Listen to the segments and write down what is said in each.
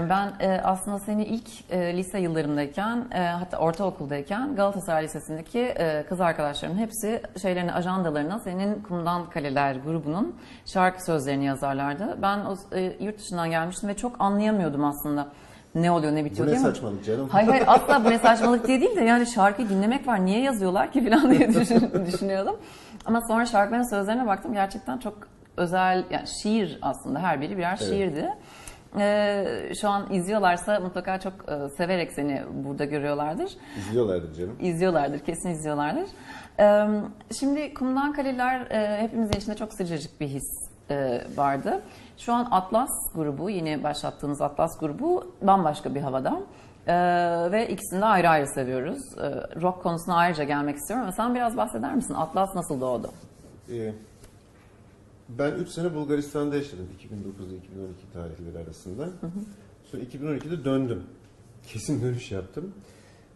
Ben e, aslında seni ilk e, lise yıllarındayken e, hatta ortaokuldayken Galatasaray Lisesi'ndeki e, kız arkadaşlarımın hepsi şeylerini ajandalarına senin Kumdan Kaleler grubunun şarkı sözlerini yazarlardı. Ben o e, yurt dışından gelmiştim ve çok anlayamıyordum aslında ne oluyor ne Bu bitiyor ne diye ama- saçmalık canım. Hayır hayır asla bu ne saçmalık diye değil de yani şarkıyı dinlemek var niye yazıyorlar ki falan diye düşün- düşünüyordum. Ama sonra şarkıların sözlerine baktım gerçekten çok özel yani şiir aslında her biri birer Evet. şiirdi. Ee, şu an izliyorlarsa mutlaka çok e, severek seni burada görüyorlardır. İzliyorlardır canım. İzliyorlardır, kesin izliyorlardır. Ee, şimdi Kumdan Kaleler e, hepimizin içinde çok sıcacık bir his e, vardı. Şu an Atlas grubu, yine başlattığınız Atlas grubu bambaşka bir havada. Ee, ve ikisini de ayrı ayrı seviyoruz. Ee, rock konusuna ayrıca gelmek istiyorum ama sen biraz bahseder misin? Atlas nasıl doğdu? Ee, ben 3 sene Bulgaristan'da yaşadım 2009 ile 2012 tarihleri arasında. Sonra 2012'de döndüm. Kesin dönüş yaptım.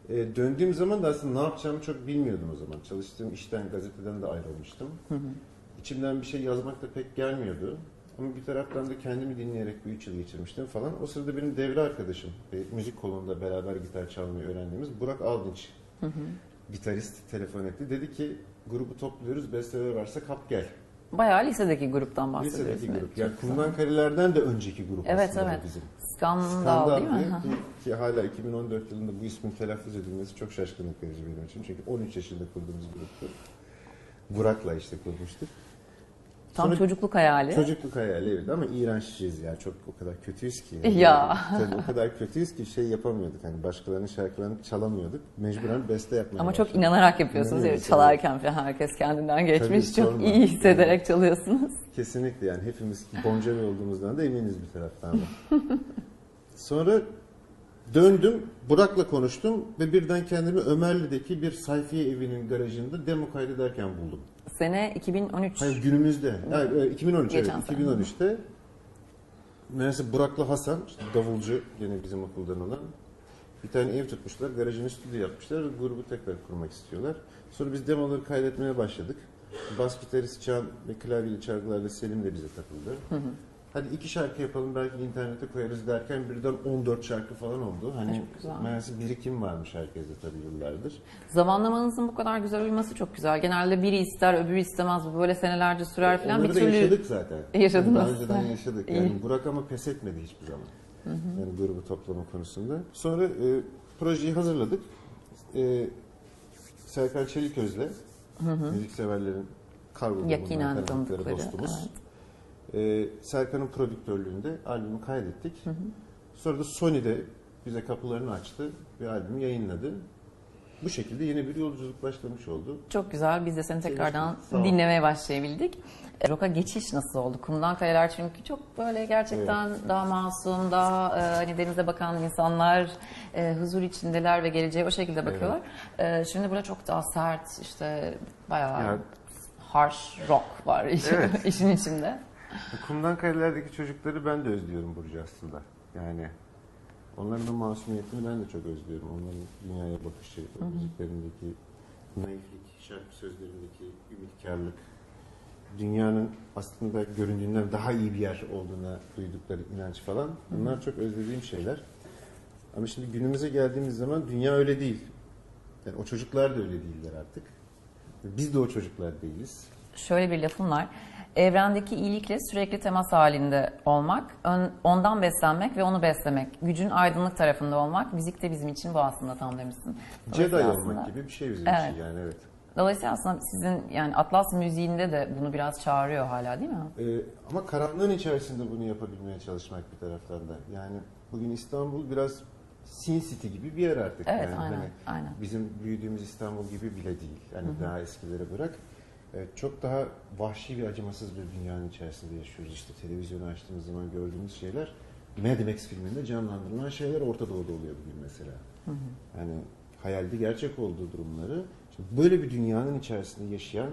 Ee, döndüğüm zaman da aslında ne yapacağımı çok bilmiyordum o zaman. Çalıştığım işten, gazeteden de ayrılmıştım. İçimden bir şey yazmak da pek gelmiyordu. Ama bir taraftan da kendimi dinleyerek bir 3 yıl geçirmiştim falan. O sırada benim devre arkadaşım, e, müzik kolunda beraber gitar çalmayı öğrendiğimiz Burak Aldınç. Gitarist telefon etti. Dedi ki grubu topluyoruz, besteler varsa kap gel. Bayağı lisedeki gruptan bahsediyorsun. Lisedeki grup. Çok Yani güzel. Kumdan Kaleler'den de önceki grup Evet aslında evet. bizim. Skandal, değil mi? Skandal ki, ki hala 2014 yılında bu ismin telaffuz edilmesi çok şaşkınlık verici benim için. Çünkü 13 yaşında kurduğumuz gruptu. Burak'la işte kurmuştuk. Tam Sonra çocukluk hayali. Çocukluk hayali evet ama iğrençiz ya. Çok o kadar kötüyüz ki. Ya. Tabii o kadar kötüyüz ki şey yapamıyorduk. Hani başkalarının şarkılarını çalamıyorduk. Mecburen beste yapmaya Ama çok başladık. inanarak yapıyorsunuz. Evet, çalarken falan herkes kendinden geçmiş. Tabii, çok sorma. iyi hissederek çalıyorsunuz. Kesinlikle yani hepimiz Bon olduğumuzdan da eminiz bir taraftan da. Sonra döndüm, Burak'la konuştum ve birden kendimi Ömerli'deki bir sayfiye evinin garajında demo kaydederken buldum. Sene 2013. Hayır günümüzde, hayır, e, 2013 Geçen evet, sene. 2013'te Meğerse Burak'la Hasan, işte davulcu gene bizim okuldan olan bir tane ev tutmuşlar, garajını stüdyo yapmışlar, grubu tekrar kurmak istiyorlar. Sonra biz demoları kaydetmeye başladık. Bas gitarist Can ve klavyeli çalgılarla Selim de bize takıldı. Hadi iki şarkı yapalım belki internete koyarız derken birden 14 şarkı falan oldu. Hani meğerse birikim varmış herkeste tabii yıllardır. Zamanlamanızın bu kadar güzel uyması çok güzel. Genelde biri ister, öbürü istemez. Bu böyle senelerce sürer falan. Onları bir da türlü yaşadık zaten. Yaşadınız. Daha önceden yaşadık. Yani İyi. Burak ama pes etmedi hiçbir zaman. Yani grubu toplama konusunda. Sonra e, projeyi hazırladık. E, Serkan Çeliköz'le müzikseverlerin kargo Yakinen grubundan tanıdıkları dostumuz. E, Serkan'ın prodüktörlüğünde albümü kaydettik. Sonra da Sony'de bize kapılarını açtı ve albümü yayınladı. Bu şekilde yeni bir yolculuk başlamış oldu. Çok güzel. Biz de seni tekrardan dinlemeye başlayabildik. E, Rock'a geçiş nasıl oldu? Kumdan Kayalar çünkü çok böyle gerçekten daha masum, daha e, hani denize bakan insanlar e, huzur içindeler ve geleceğe o şekilde bakıyorlar. E, şimdi burada çok daha sert işte bayağı Ya- harsh rock var işin, Evet. işin içinde. Kumdan Kaleler'deki çocukları ben de özlüyorum Burcu aslında. Yani onların o masumiyetini ben de çok özlüyorum. Onların dünyaya bakışı, o müziklerindeki naiflik, şarkı sözlerindeki ümitkarlık, dünyanın aslında göründüğünden daha iyi bir yer olduğuna duydukları inanç falan. Bunlar çok özlediğim şeyler. Ama şimdi günümüze geldiğimiz zaman dünya öyle değil. Yani o çocuklar da öyle değiller artık. Biz de o çocuklar değiliz. Şöyle bir lafım var. Evrendeki iyilikle sürekli temas halinde olmak, ön- ondan beslenmek ve onu beslemek. Gücün aydınlık tarafında olmak. Müzik de bizim için bu aslında tam demişsin. Jedi Dolayısıyla olmak aslında- gibi bir şey bizim Evet. için yani evet. Dolayısıyla aslında sizin yani Atlas müziğinde de bunu biraz çağırıyor hala değil mi? Ee, ama karanlığın içerisinde bunu yapabilmeye çalışmak bir taraftan da. Yani bugün İstanbul biraz Sin City gibi bir yer artık. Evet, yani. aynen, Hani aynen. Bizim büyüdüğümüz İstanbul gibi bile değil. Yani daha eskilere bırak. Çok daha vahşi ve acımasız bir dünyanın içerisinde yaşıyoruz. İşte televizyonu açtığımız zaman gördüğümüz şeyler Mad Max filminde canlandırılan şeyler Orta Doğu'da oluyor bugün mesela. Yani hayalde gerçek olduğu durumları. Şimdi böyle bir dünyanın içerisinde yaşayan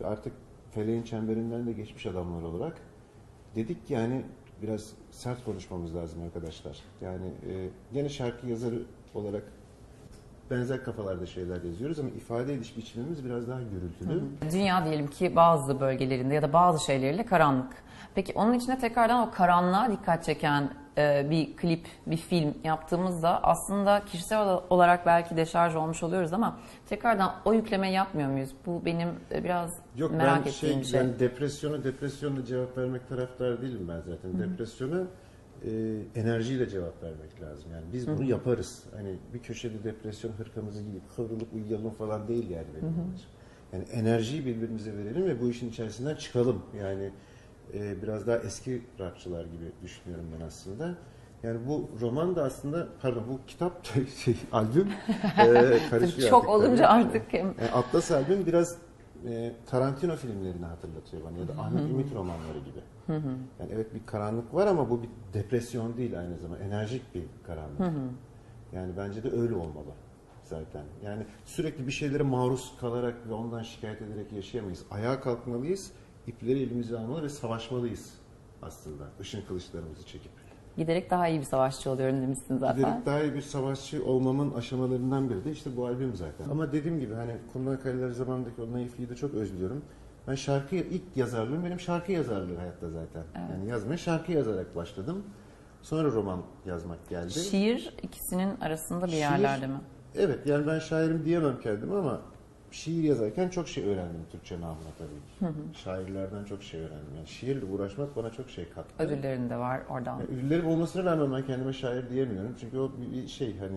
ve artık feleğin çemberinden de geçmiş adamlar olarak dedik ki yani biraz sert konuşmamız lazım arkadaşlar. Yani e, gene şarkı yazarı olarak benzer kafalarda şeyler yazıyoruz ama ifade ediş biçimimiz biraz daha gürültülü. Dünya diyelim ki bazı bölgelerinde ya da bazı şeyleriyle karanlık. Peki onun içine tekrardan o karanlığa dikkat çeken e, bir klip, bir film yaptığımızda aslında kişisel olarak belki deşarj olmuş oluyoruz ama tekrardan o yüklemeyi yapmıyor muyuz? Bu benim e, biraz Yok merak ben ettiğim şey, bir şey. yani depresyona depresyonla cevap vermek taraftar değilim ben zaten. Depresyona e, enerjiyle cevap vermek lazım. Yani biz bunu yaparız. Hani bir köşede depresyon hırkamızı giyip kıvrılıp uyuyalım falan değil yani benim amacım. Yani enerjiyi birbirimize verelim ve bu işin içerisinden çıkalım. Yani e, biraz daha eski rockçılar gibi düşünüyorum ben aslında. Yani bu roman da aslında, pardon bu kitap, şey, albüm e, karışıyor Çok artık olunca tabii. artık hem E, Atlas albüm biraz e, Tarantino filmlerini hatırlatıyor bana ya da Ahmet Ümit romanları gibi. Yani evet bir karanlık var ama bu bir depresyon değil aynı zamanda. Enerjik bir karanlık. Yani bence de öyle olmalı zaten. Yani sürekli bir şeylere maruz kalarak ve ondan şikayet ederek yaşayamayız. Ayağa kalkmalıyız, ipleri elimize almalı ve savaşmalıyız aslında. Işın kılıçlarımızı çekip. Giderek daha iyi bir savaşçı oluyorum demişsin zaten. Giderek daha iyi bir savaşçı olmamın aşamalarından biri de işte bu albüm zaten. Ama dediğim gibi hani Kumdan Kaleler zamanındaki o naifliği de çok özlüyorum. Ben şarkı ilk yazarlığım benim şarkı yazarlığı hayatta zaten. Yani yazmaya şarkı yazarak başladım. Sonra roman yazmak geldi. Şiir ikisinin arasında bir Şiir- yerlerde mi? Evet yani ben şairim diyemem kendime ama şiir yazarken çok şey öğrendim Türkçe namına tabii ki. Şairlerden çok şey öğrendim. Yani şiirle uğraşmak bana çok şey kattı. Ödüllerin de var oradan. Yani ünlülerim olmasına rağmen ben kendime şair diyemiyorum. Çünkü o bir- şey hani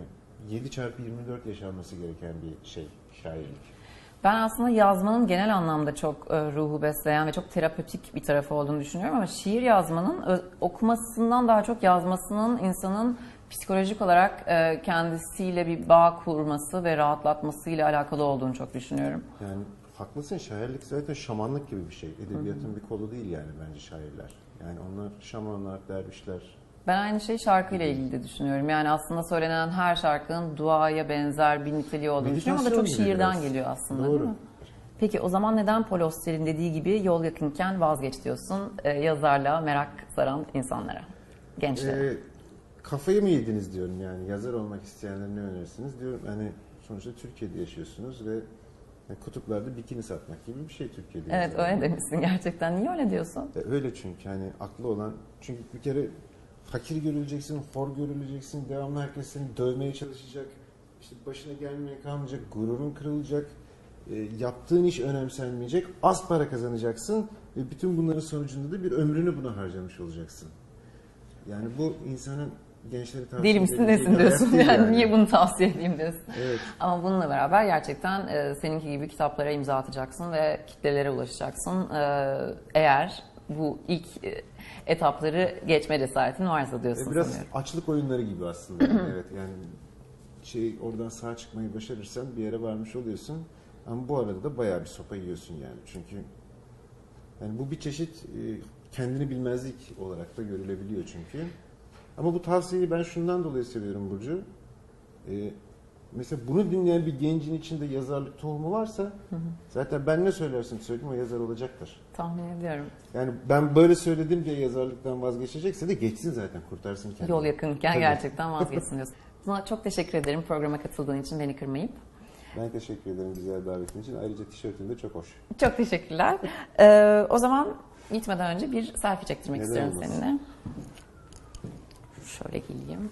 7 çarpı 24 yaşanması gereken bir şey şairlik. Ben aslında yazmanın genel anlamda çok e, ruhu besleyen ve çok terapötik bir tarafı olduğunu düşünüyorum ama şiir yazmanın okumasından daha çok yazmasının insanın psikolojik olarak e, kendisiyle bir bağ kurması ve rahatlatmasıyla alakalı olduğunu çok düşünüyorum. Yani haklısın şairlik zaten şamanlık gibi bir şey. Edebiyatın bir kolu değil yani bence şairler. Yani onlar şamanlar, dervişler. Ben aynı şeyi şarkıyla ilgili de düşünüyorum. Yani aslında söylenen her şarkının duaya benzer bir niteliği olduğunu düşünüyorum. O da çok şiirden biraz. geliyor aslında Doğru. değil mi? Peki o zaman neden Paul Auster'in dediği gibi yol yakınken vazgeç diyorsun e, yazarlığa merak saran insanlara, gençlere? Ee, kafayı mı yediniz diyorum yani yazar olmak isteyenlere ne önerirsiniz diyorum. Hani sonuçta Türkiye'de yaşıyorsunuz ve yani kutuplarda bikini satmak gibi bir şey Türkiye'de. evet yazar öyle demişsin gerçekten. Niye öyle diyorsun? E, Öyle çünkü hani aklı olan çünkü bir kere fakir görüleceksin, hor görüleceksin, devamlı herkes seni dövmeye çalışacak, işte başına gelmeye kalmayacak, gururun kırılacak, e, yaptığın iş önemsenmeyecek, az para kazanacaksın ve bütün bunların sonucunda da bir ömrünü buna harcamış olacaksın. Yani bu insanın gençleri tavsiye Deli misin nesin diyorsun. değil Yani, niye bunu tavsiye edeyim diyorsun. Evet. Ama bununla beraber gerçekten e, seninki gibi kitaplara imza atacaksın ve kitlelere ulaşacaksın. E, eğer bu ilk e, etapları geçme cesaretin varsa diyorsun E, Biraz sanıyorum. açlık oyunları gibi aslında. evet yani şey oradan sağ çıkmayı başarırsan bir yere varmış oluyorsun. Ama bu arada da bayağı bir sopa yiyorsun yani. Çünkü yani bu bir çeşit e, kendini bilmezlik olarak da görülebiliyor çünkü. Ama bu tavsiyeyi ben şundan dolayı seviyorum Burcu. E, mesela bunu dinleyen bir gencin içinde yazarlık tohumu varsa zaten ben ne söylersem söyleyeyim o yazar olacaktır. Tahmin ediyorum. Yani ben böyle söyledim diye yazarlıktan vazgeçecekse de geçsin zaten kurtarsın kendini. Yol yakınken Tabii. gerçekten vazgeçsin diyorsun. Sana çok teşekkür ederim programa katıldığın için beni kırmayıp. Ben teşekkür ederim güzel davetin için. Ayrıca tişörtün de çok hoş. Çok teşekkürler. Ee, o zaman gitmeden önce bir selfie çektirmek Neden istiyorum olmasın? seninle. Şöyle geleyim.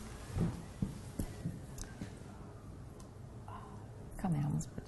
Kameramız burada.